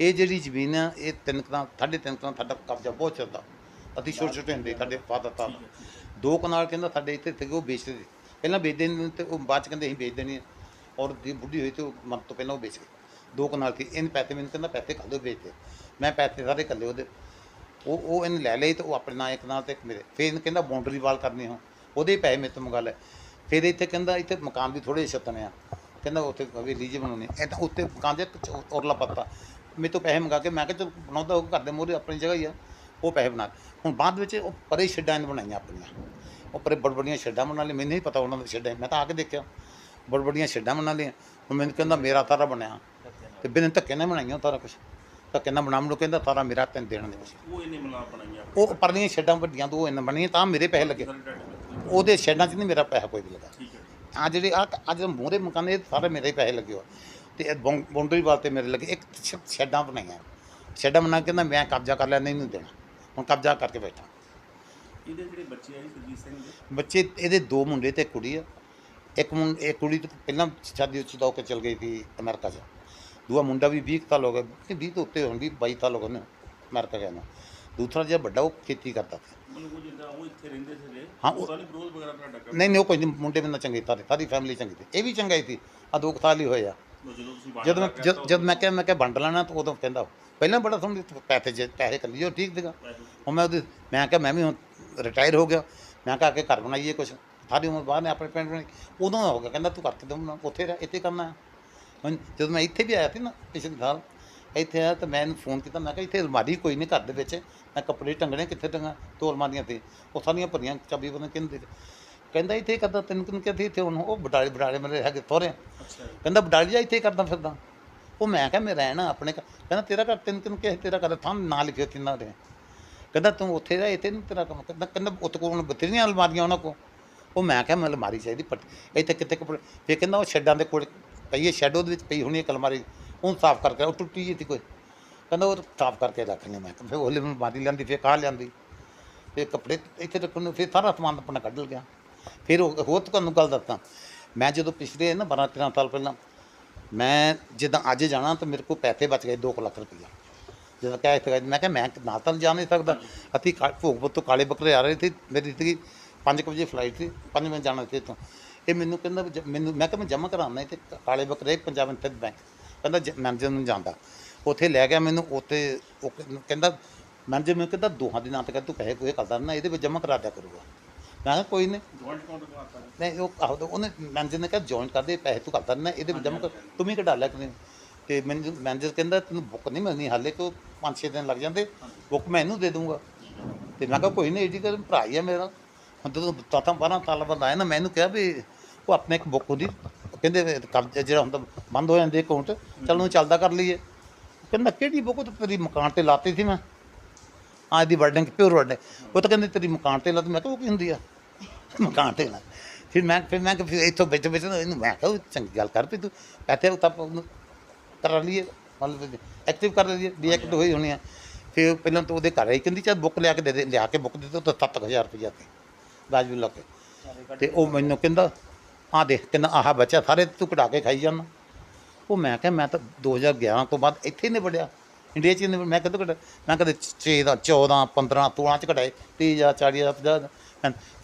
ਇਹ ਜਿਹੜੀ ਜ਼ਮੀਨ ਆ ਇਹ ਤਿੰਨ ਕਰਾਂ ਸਾਢੇ ਤਿੰਨ ਕਰਾਂ ਸਾਡਾ ਕਬਜ਼ਾ ਬਹੁਤ ਚੱਲਦਾ। ਅਸੀਂ ਛੋਟੇ ਛੋਟੇ ਹੁੰਦੇ ਸਾਡੇ ਫਾਦਰ ਤਾਂ ਦੋ ਕਨਾਲ ਕਹਿੰਦਾ ਸਾਡੇ ਇੱਥੇ ਤੇ ਉਹ ਵੇਚਦੇ ਸੀ। ਪਹਿਲਾਂ ਵੇਚਦੇ ਨਹੀਂ ਤੇ ਉਹ ਬਾਅਦ ਚ ਕਹਿੰਦੇ ਅਸੀਂ ਵੇਚ ਦੇਣੀ ਹੈ ਔਰ ਦੀ ਬੁੱਢੀ ਹੋਈ ਤੇ ਉਹ ਮਰਨ ਤੋਂ ਪਹਿਲਾਂ ਉਹ ਵੇਚ ਗਈ। ਦੋ ਕਨਾਲ ਸੀ। ਇਹਨੇ ਪੈਸੇ ਮੈਨੂੰ ਕਹਿੰਦਾ ਪੈਸੇ ਖਾ ਦਿਓ ਵੇਚ ਦੇ। ਮੈਂ ਪੈਸੇ ਸਾਰੇ ਕੱਲੇ ਉਹਦੇ। ਉਹ ਉਹ ਇਹਨੇ ਲੈ ਲਈ ਤੇ ਉਹ ਆਪਣੇ ਨਾਂ ਇੱਕ ਨਾਲ ਤੇ ਇੱਕ ਮੇਰੇ। ਫਿਰ ਇਹਨੇ ਕਹਿੰਦਾ ਬਾਉਂਡਰੀ ਵਾਲ ਕਰਨੀ ਹੋ। ਉਹਦੇ ਹੀ ਪੈਸੇ ਮੇਰੇ ਤੋਂ ਮੰਗਾ ਲੈ। ਫਿਰ ਇੱਥੇ ਕਹਿੰਦਾ, ਇੱਥੇ ਮਕਾਨ ਵੀ ਥੋੜੇ ਛੱਤਣੇ ਆ। ਕਹਿੰਦਾ ਉੱਥੇ ਹਵੇਲੀ ਜਿਹੀ ਬਣਾਉਣੀ। ਐ ਤਾਂ ਉੱਤੇ ਮਕਾਨ ਦੇ ਚ- ਔਰਲਾ ਪੱਤਾ। ਮੇਰੇ ਤੋਂ ਪੈਸੇ ਮੰਗਾ ਕੇ ਮੈਂ ਕਿਹਾ, ਚਲ ਬਣਾਉਂਦਾ ਉਹ ਘਰ ਦੇ ਮੋਰੇ ਆਪਣੀ ਜਗ੍ਹਾ ਹੀ ਆ। ਉਹ ਪੈਸੇ ਬਣਾ ਹੁਣ ਬਾਅਦ ਵਿੱਚ ਉਹ ਪਰੇ ਛੱਡਾਂ ਇਹਨੇ ਬਣਾਈਆਂ ਆਪਣੀਆਂ। ਉਹ ਪਰੇ ਬੜ ਬੜੀਆਂ ਛੱਡਾਂ ਬਣਾ ਲਈ ਮੈਨੂੰ ਨਹੀਂ ਪਤਾ ਉਹਨਾਂ ਦੇ ਛੱਡਾਂ। ਮੈਂ ਤਾਂ ਆ ਕੇ ਦੇਖਿਆ। ਬੜ ਬੜੀਆਂ ਛੱਡਾਂ ਬਣਾ ਲਈਆਂ। ਹੁਣ ਮੈਨੂੰ ਕਹਿੰਦਾ ਮੇਰਾ ਤਾਰਾ ਬਣਿਆ। ਤੇ ਬਿਨਾਂ ਧੱਕੇ ਨਾਲ ਬਣਾਈਆਂ ਤਾਰਾ ਕੁਛ। ਧੱਕੇ ਨਾਲ ਬਣਾਉਣ ਨੂੰ ਕਹਿੰਦਾ ਤਾਰਾ ਮੇਰਾ ਤੈਨੂੰ ਦੇਣ ਦੇ ਉਹ ਇਹਨੇ ਮਲਾ ਬਣਾਈਆਂ। ਉਹ ਪਰਲੀਆਂ ਛੱਡਾਂ ਵੱਡੀਆਂ ਦੋ ਇਹਨਾਂ ਬਣੀਆਂ ਤਾਂ ਮੇਰੇ ਪੈਸੇ ਲੱਗੇ। ਉਹਦੇ ਛੱਡਾਂ 'ਚ ਨਹੀਂ ਮੇਰਾ ਪੈਸਾ ਕੋਈ ਵੀ ਲੱਗਾ। ਆ ਜਿਹੜੇ ਆ ਅੱਜ ਮੂਹਰੇ ਮਕਾਨ ਇਹ ਸਾਰੇ ਮੇਰੇ ਪੈਸੇ ਲੱਗੇ ਤੇ ਬਾਉਂਡਰੀ ਵਾਲ ਤੇ ਮੇਰੇ ਲੱਗੇ। ਇੱਕ ਛੱਡਾਂ ਬਣਾਈਆਂ। ਛੱਡਾਂ ਬਣਾ ਕੇ ਕਹਿੰਦਾ ਮੈਂ ਕਬਜ਼ਾ ਕਰ ਲਿਆ ਨਹੀਂ ਨੂੰ ਦੇਣਾ। ਹੁਣ ਕਬਜ਼ਾ ਕਰਕੇ ਬੈਠਾ। ਇਹਦੇ ਜਿਹੜੇ ਬੱਚੇ ਆ ਜੀ ਸਰਜੀਤ ਸਿੰਘ ਦੇ? ਬੱਚੇ ਇਹਦੇ ਦੋ ਮੁੰਡੇ ਤੇ ਕੁੜੀ ਆ। ਇੱਕ ਮੁੰ ਇੱਕ ਕੁੜੀ ਤੋਂ ਪਹਿਲਾਂ ਸ਼ਾਦੀ ਉੱਚੀ ਦਾ ਹੋ ਕੇ ਚਲ ਗਈ ਸੀ ਅਮਰੀਕਾ 'ਚ। ਦੂਆ ਮੁੰਡਾ ਵੀ 20 ਕੁ ਸਾਲ ਹੋ ਗਏ ਕਿ 20 ਤੋਂ ਉੱਤੇ ਹੋਣ ਵੀ 22 ਸਾਲ ਹੋ ਗਏ ਨੇ ਅਮਰੀਕਾ ਗਿਆ ਨੂੰ। ਦੂਸਰਾ ਜਿਹੜਾ ਵੱਡਾ ਉਹ ਖੇਤੀ ਕਰਦਾ ਸੀ। ਹਾਂ, ਨਹੀਂ ਕਰ ਨਹੀਂ ਉਹ ਕੋਈ ਮੁੰਡੇ ਨਾਲ ਚੰਗੇ ਤਾਰੇ ਸਾਰੀ ਫੈਮਿਲੀ ਚੰਗੀ ਸੀ। ਇਹ ਵੀ ਚੰਗਾ ਹੀ ਸੀ ਆ ਦੋ ਸਾਲ ਹੀ ਹੋਏ ਆ। ਜਦੋਂ ਮੈਂ ਜਦ ਮੈਂ ਕਿਹਾ ਮੈਂ ਕਿਹਾ ਵੰਡ ਲੈਣਾ ਤਾਂ ਉਦੋਂ ਕਹਿੰਦਾ ਪਹਿਲਾਂ ਬੜਾ ਸਮਝ ਪੈਸੇ ਜੇ ਪੈਸੇ ਕੱਲੀ ਉਹ ਠੀਕ ਸੀਗਾ। ਹੁਣ ਮੈਂ ਉਹਦੇ ਮੈਂ ਕਿਹਾ ਮੈਂ ਵੀ ਹੁਣ ਰਿਟਾਇਰ ਹੋ ਗਿਆ। ਮੈਂ ਕਿਹਾ ਕਿ ਘਰ ਬਣਾਈਏ ਕੁਛ। ਸਾਰੀ ਉਮਰ ਬਾਹਰ ਨੇ ਆਪਣੇ ਪਿੰਡ ਬਣਾਈ ਉਦੋਂ ਹੋ ਗਿਆ ਕਹਿੰਦਾ ਤੂੰ ਕਰਕੇ ਦਮ ਉੱਥੇ ਰਹਿ ਇੱਥੇ ਕਰਨਾ। ਹੁਣ ਜਦੋਂ ਮੈਂ ਇੱਥੇ ਵੀ ਆਇਆ ਸੀ ਨਾ ਪਿਛਲੇ ਸਾਲ ਇੱਥੇ ਆਇਆ ਤਾਂ ਮੈਂ ਇਹਨੂੰ ਫੋਨ ਕੀਤਾ ਮੈਂ ਕਿਹਾ ਇੱਥੇ ਅਲਮਾਰੀ ਕੋਈ ਨਹੀਂ ਘਰ ਦੇ ਵਿੱਚ ਮੈਂ ਕੱਪੜੇ ਟੰਗਣੇ ਕਿੱਥੇ ਟੰਗਾ ਦੋ ਅਲਮਾਰੀਆਂ ਤੇ ਉਹ ਸਾਰੀਆਂ ਭਰੀਆਂ ਚਾਬੀ ਬਣ ਕਿੰਨੇ ਕਹਿੰਦਾ ਇੱਥੇ ਕਰਦਾ ਤੈਨੂੰ ਕਿਹਨੂੰ ਕਿਹਾ ਸੀ ਇੱਥੇ ਹੁਣ ਉਹ ਬਡਾਲੇ ਬਡਾਲੇ ਮੇਰੇ ਹੈਗੇ ਜੀ। ਕਹਿੰਦਾ ਬਡਾਲੀ ਜਾ ਇੱਥੇ ਕਰਦਾ ਫਿਰਦਾ। ਉਹ ਮੈਂ ਕਿਹਾ ਮੈਂ ਰਹਿਣਾ ਆਪਣੇ ਘਰ। ਕਹਿੰਦਾ ਤੇਰਾ ਘਰ ਤੈਨੂੰ ਕਿਹਨੂੰ ਕਿਹਾ ਤੇਰਾ ਘਰ ਥਾਂ ਨਾਂ ਲਿਖਿਓ ਤਿੰਨਾਂ ਦੇ। ਕਹਿੰਦਾ ਤੂੰ ਉੱਥੇ ਰਹਿ ਇੱਥੇ ਨਹੀਂ ਤੇਰਾ ਕੰਮ। ਕਹਿੰਦਾ ਕਹਿੰਦਾ ਉੱਥੇ ਕੋਲ ਬਥੇਰੀਆਂ ਅਲਮਾਰੀਆਂ ਉਹਨਾਂ ਕੋ ਉਹ ਮੈਂ ਕਿਹਾ ਮੈਂ ਅਲਮਾਰੀ ਚਾਹੀਦੀ ਪੱਟ, ਇੱਥੇ ਕਿਤੇ ਕੱਪੜੇ ਫਿਰ ਕਹਿੰਦਾ ਉਹ ਸ਼ੈੱਡਾਂ ਦੇ ਕੋਲ ਪਈ ਹੈ, ਸ਼ੈੱਡ ਉਹਦੇ ਵਿੱਚ ਪਈ ਹੋਣੀ ਇੱਕ ਅਲਮਾਰੀ ਉਹਨੂੰ ਸਾਫ਼ ਕਰਕੇ, ਉਹ ਟੁੱਟੀ ਜੀ ਸੀ ਕੋਈ। ਕਹਿੰਦਾ ਉਹ ਸਾਫ਼ ਕਰਕੇ ਰੱਖ ਲਈ ਮੈਂ ਕਿਹਾ ਫਿਰ ਉਹਲੇ ਨੂੰ ਬਾਦੀ ਲਿਆਂਦੀ ਫਿਰ ਕਾਹ ਲਿਆਂਦੀ ਫਿਰ ਕੱਪੜੇ ਇੱਥੇ ਰੱਖਣ ਨੂੰ ਫਿਰ ਸਾਰਾ ਸਮਾਨ ਆਪਣਾ ਕੱਢ ਲਿਆ। ਫਿਰ ਉਹ, ਹੋਰ ਤੁਹਾਨੂੰ ਗੱਲ ਦੱਸਾਂ, ਮੈਂ ਜਦੋਂ ਪਿਛਲੇ ਨਾ 12 13 ਸਾਲ ਪਹਿਲਾਂ, ਮੈਂ ਜਿੱਦਾਂ ਅੱਜ ਜਾਣਾ ਤਾਂ ਮੇਰੇ ਕੋਲ ਪੈਸੇ ਬਚ ਗਏ 2 ਲੱਖ ਰੁਪਈਆ। ਜਦੋਂ ਕਹਿ ਇੱਥੇ ਮੈਂ ਕਿਹਾ ਮੈਂ ਨਾਲ ਤਾਂ ਜਾ ਨਹੀਂ ਸਕਦਾ। ਅਸੀਂ ਕਾ- ਭੋਗਪੁਰ ਤੋਂ ਕਾਲੇ ਬੱਕਰੇ ਆ ਰਹੇ ਸੀ, ਮੇਰੀ ਜ਼ਿੰਦਗੀ 5 ਵਜੇ ਫਲਾਈਟ ਸੀ 5 ਵਜੇ ਜਾਣਾ ਸੀ ਇੱਥੋਂ। ਇਹ ਮੈਨੂੰ ਕਹਿੰਦਾ ਵੀ ਜ- ਮੈਨੂੰ ਮੈਂ ਕਿਹਾ ਮੈਂ ਜਮ੍ਹਾਂ ਕਰਾਉਣਾ ਇੱਥੇ ਕਾਲੇ ਬੱਕਰੇ ਪੰਜਾਬ ਸਟੇਟ ਬੈਂਕ ਕਹਿੰਦਾ ਜ- ਮੈਨੇਜਰ ਨੂੰ ਜਾਂਦਾ। ਉੱਥੇ ਲੈ ਗਿਆ ਮੈਨੂੰ ਉੱਥੇ ਉਹ ਕਹਿੰ- ਕਹਿੰਦਾ ਮੈਨੇਜਰ ਮੈਨੂੰ ਕਹਿੰਦਾ ਦੋਹਾਂ ਦੇ ਨਾਂ ਤੇ ਕਹਿੰਦਾ ਤੂੰ ਪੈਸੇ ਕੋਈ ਕਰਦਾ ਨਾ ਇਹਦੇ ਵਿੱਚ ਜਮ੍ਹਾਂ ਕਰਾ ਦਿਆ ਕਰੂਗਾ। ਮੈਂ ਕਿਹਾ ਕੋਈ ਨਹੀਂ। ਜੁਆਇੰਟ ਅਕਾਊਂਟ ਬਣਾਤਾ ਜੀ। ਨਹੀਂ ਉਹ ਆਹੋ ਤੇ ਉਹਨੇ ਮੈਨੇਜਰ ਨੇ ਕਿਹਾ ਜੁਆਇਨ ਕਰ ਦੇ ਪੈਸੇ ਤੂੰ ਕਰਦਾ ਨਾ ਇਹਦੇ ਵਿੱਚ ਜਮ੍ਹਾਂ ਕਰ ਤੂੰ ਵੀ ਕਢਾ ਲੈ ਕਿ ਤੇ ਮੈਨੂੰ ਮੈਨੇਜਰ ਕਹਿੰਦਾ ਤੈਨੂੰ ਬੁੱਕ ਨਹੀਂ ਮਿਲਣੀ ਹਾਲੇ ਕੋ 5-6 ਦਿਨ ਲੱਗ ਜਾਂਦੇ ਬੁੱਕ ਮੈਂ ਇਹਨੂੰ ਦੇ ਦੂੰਗਾ ਤੇ ਮੈਂ ਕਿਹਾ ਕੋਈ ਨਹੀਂ ਇਹਦੀ ਕਰ ਭਰਾ ਹੀ ਆ ਮੇਰਾ। ਜਦੋਂ ਤਾਤਾ 12 ਸਾਲ ਬਾਅਦ ਆਇਆ ਨਾ, ਮੈਂ ਇਹਨੂੰ ਕਿਹਾ ਵੀ ਉਹ ਆਪਣੇ ਇੱਕ ਬੁੱਕ ਹੁੰਦੀ ਕਹਿੰਦੇ ਵੀ ਕਬਜ਼ਾ ਜਿਹੜਾ ਹੁੰਦਾ ਬੰਦ ਹੋ ਜਾਂਦੇ ਅਕਾਊਂਟ ਚੱਲ ਉਹਨੂੰ ਚੱਲਦਾ ਕਰ ਲਈਏ। ਕਹਿੰਦਾ ਕਿਹੜੀ ਬੁੱਕ? ਤੂੰ ਤੇਰੀ ਮਕਾਨ ਤੇ ਲਾਤੀ ਸੀ ਮੈਂ। ਆ ਇਹਦੀ ਵਰਡਿੰਗ ਪਿਓਰ ਵਰਡਿੰਗ ਉਹ ਤਾਂ ਕਹਿੰਦੇ ਤੇਰੀ ਮਕਾਨ ਤੇ ਲਾਤੀ। ਮੈਂ ਕਿਹਾ ਉਹ ਕੀ ਹੁੰਦੀ ਆ? ਮਕਾਨ ਤੇ ਲਾ। ਫਿਰ ਮੈਂ ਫਿਰ ਮੈਂ ਕਿਹਾ ਫਿਰ ਇੱਥੋਂ ਵਿੱਚ ਬੈਠੇ ਇਹਨੂੰ ਮੈਂ ਕਿਹਾ ਚੰਗੀ ਗੱਲ ਕਰ ਪਈ ਤੂੰ ਇੱਥੇ ਤਾਂ ਆਪਾਂ ਕਰਾ ਲਈਏ। ਮਤਲਬ ਐਕਟਿਵ ਕਰ ਲਈਏ ਡੀਐਕਟ ਹੋਈ ਹੋਣੀ ਆ। ਫਿਰ ਪਹਿਲਾਂ ਤਾਂ ਉਹਦੇ ਘਰ ਆਈ, ਕਹਿੰਦੀ ਚੱਲ ਬੁੱਕ ਲਿਆ ਕੇ ਦੇ ਦੇ, ਲਿਆ ਕੇ ਬੁੱਕ ਦਿੱਤੀ ਉਹ ਤਾਂ 7000 ਰੁਪਇਆ ਤੇ। ਰਾਜਵੀ ਲਾ ਕੇ। ਤੇ ਉਹ ਮੈਨੂੰ ਕਹਿੰਦਾ ਆ ਦੇਖ ਕਹਿੰਦਾ ਆਹ ਬੱਚਾ, ਸਾਰੇ ਤੂੰ ਕਢਾ ਕੇ ਖਾਈ ਜਾਂਦਾ। ਉਹ ਮੈਂ ਕਿਹਾ, ਮੈਂ ਤਾਂ 2011 ਤੋਂ ਬਾਅਦ ਇੱਥੇ ਨਹੀਂ ਵੜਿਆ ਇੰਡੀਆ ਚ ਨਹੀਂ ਮੈਂ ਕਦੋਂ ਕਢਾ ਮੈਂ ਕਦੇ 6 ਦਾ 14 15 ਤੋਲਾਂ ਚ ਕਢਾਏ। 30 40 50